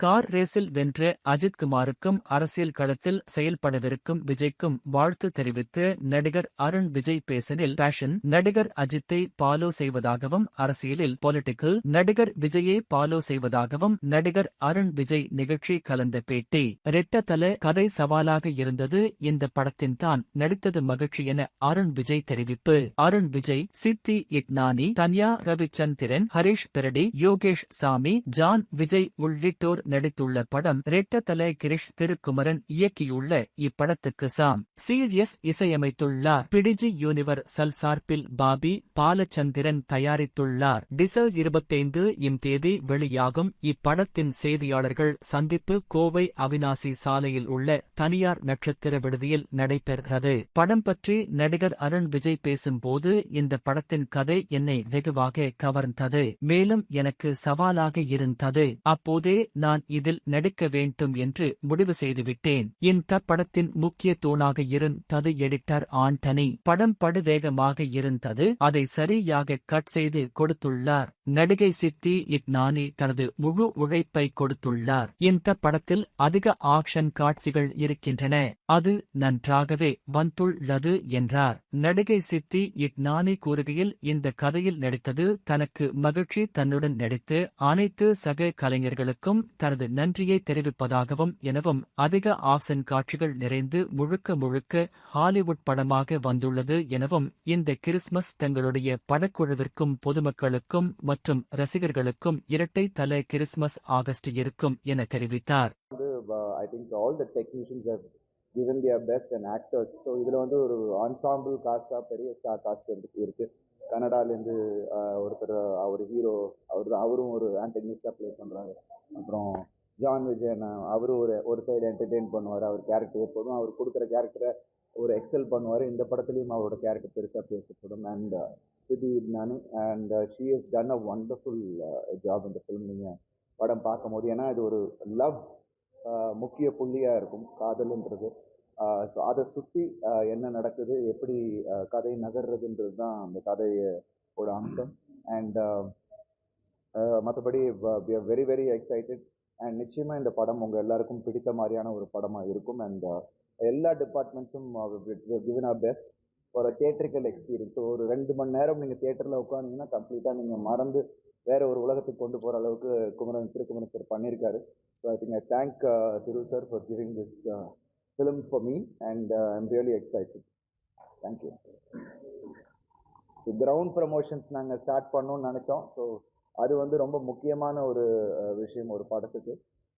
Car ரேஸில் வென்ற அஜித்குமாருக்கும் அரசியல் களத்தில் செயல்படவிருக்கும் விஜய்க்கும் வாழ்த்து தெரிவித்து நடிகர் அருண் விஜய் பேசனில் பேஷன் நடிகர் அஜித்தை பாலோ செய்வதாகவும் அரசியலில் பொலிட்டிக்கல் நடிகர் விஜயை பாலோ செய்வதாகவும் நடிகர் அருண் விஜய் நிகழ்ச்சி கலந்த பேட்டி. ரெட்டத்தல கதை சவாலாக இருந்தது. இந்த படத்தின் தான் நடித்தது மகிழ்ச்சி என அருண் விஜய் தெரிவிப்பு. அருண் விஜய் சித்தி இக்னானி தன்யா ரவிச்சந்திரன் ஹரிஷ் பெரடி யோகேஷ் சாமி ஜான் விஜய் உள்ளிட்டோர் நடித்துள்ள படம் ரெட்டத்தலை கிரிஷ் திருக்குமரன் இயக்கியுள்ள இப்படத்துக்கு சாம். சீரியஸ் இசையமைத்துள்ளார். பிடிஜி யூனிவர்சல் சார்பில் பாபி பாலச்சந்திரன் தயாரித்துள்ளார். டிசல் இருபத்தைந்து இம் தேதி வெளியாகும். இப்படத்தின் செய்தியாளர்கள் சந்திப்பு கோவை அவினாசி சாலையில் உள்ள தனியார் நட்சத்திர விடுதியில் நடைபெறுகிறது படம் பற்றி நடிகர் அருண் விஜய் பேசும்போது இந்த படத்தின் கதை என்னை வெகுவாக கவர்ந்தது. மேலும் எனக்கு சவாலாக இருந்தது. அப்போதே நான் இதில் நடிக்க வேண்டும் என்று முடிவு செய்துவிட்டேன். இந்த படத்தின் முக்கிய தூணாக இருந்தது எடிட்டர் ஆண்டனி. படம் படுவேகமாக இருந்தது அதை சரியாக கட் செய்து கொடுத்துள்ளார். நடிகை சித்தி இக்னானி தனது முழு உழைப்பை கொடுத்துள்ளார். இந்த படத்தில் அதிக ஆக்ஷன் காட்சிகள் இருக்கின்றன. அது நன்றாகவே வந்துள்ளது என்றார். நடிகை சித்தி இக்னானி கூறுகையில் இந்த கதையில் நடித்தது தனக்கு மகிழ்ச்சி தன்னுடன் நடித்து அனைத்து சக கலைஞர்களுக்கும் தனது நன்றியை தெரிவிப்பதாகவும் எனவும் அதிக ஆக்ஷன் காட்சிகள் நிறைந்து முழுக்க முழுக்க ஹாலிவுட் படமாக வந்துள்ளது எனவும் இந்த கிறிஸ்மஸ் தங்களுடைய படக்குழுவிற்கும் பொதுமக்களுக்கும் மற்றும் ரசிகர்களுக்கும் இரட்டை தலை கிறிஸ்மஸ் ஆகஸ்ட் இருக்கும் என தெரிவித்தார். வந்து I think all the technicians given their best and actors so இதில் வந்து ஒரு ensemble காஸ்டாக பெரிய ஸ்டார் காஸ்ட் வந்து இருக்கு. கனடாலேருந்து ஒருத்தர் அவர் ஹீரோ அவர் அவரும் ஒரு ஆண்டனிஸ்டாக ப்ளே பண்ணுறாரு அப்புறம் ஜான் விஜயன் அவரும் ஒரு ஒரு சைடு என்டர்டெயின் பண்ணுவார். அவர் கேரக்டர் எப்போதும் அவர் கொடுக்குற கேரக்டரை ஒரு எக்ஸல் பண்ணுவார். இந்த படத்துலையும் அவரோட கேரக்டர் பெருசாக பேசப்படும். அண்ட் சிதி uh, நானு and she is done a wonderful job இந்த ஃபிலிம் நீங்கள் படம் பார்க்கும்போது ஏன்னா இது ஒரு லவ் uh, முக்கிய புள்ளியாக இருக்கும். காதல்ன்றது. Uh, ஸோ அதை சுற்றி என்ன நடக்குது எப்படி கதை நகர்றதுன்றது தான் அந்த கதையோட அம்சம். அண்ட் மற்றபடி we are very very excited and நிச்சயமாக இந்த படம் உங்கள் எல்லாருக்கும் பிடித்த மாதிரியான ஒரு படமாக இருக்கும். அண்ட் uh, எல்லா டிபார்ட்மெண்ட்ஸும் கிவன் ஆர் பெஸ்ட் ஒரு தியேட்ரிக்கல் எக்ஸ்பீரியன்ஸ் ஒரு ரெண்டு மணி நேரம் நீங்கள் தியேட்டரில் உட்காந்தீங்கன்னா கம்ப்ளீட்டாக நீங்கள் மறந்து வேற ஒரு உலகத்துக்கு கொண்டு போகிற அளவுக்கு குமரன் திருக்குமரன் சார் பண்ணியிருக்காரு so I think I thank Thiru sir for giving this film for me and I'm really excited thank you ground promotions நாங்கள் ஸ்டார்ட் பண்ணோம்னு நினச்சோம். ஸோ அது வந்து ரொம்ப முக்கியமான ஒரு விஷயம் ஒரு படத்துக்கு.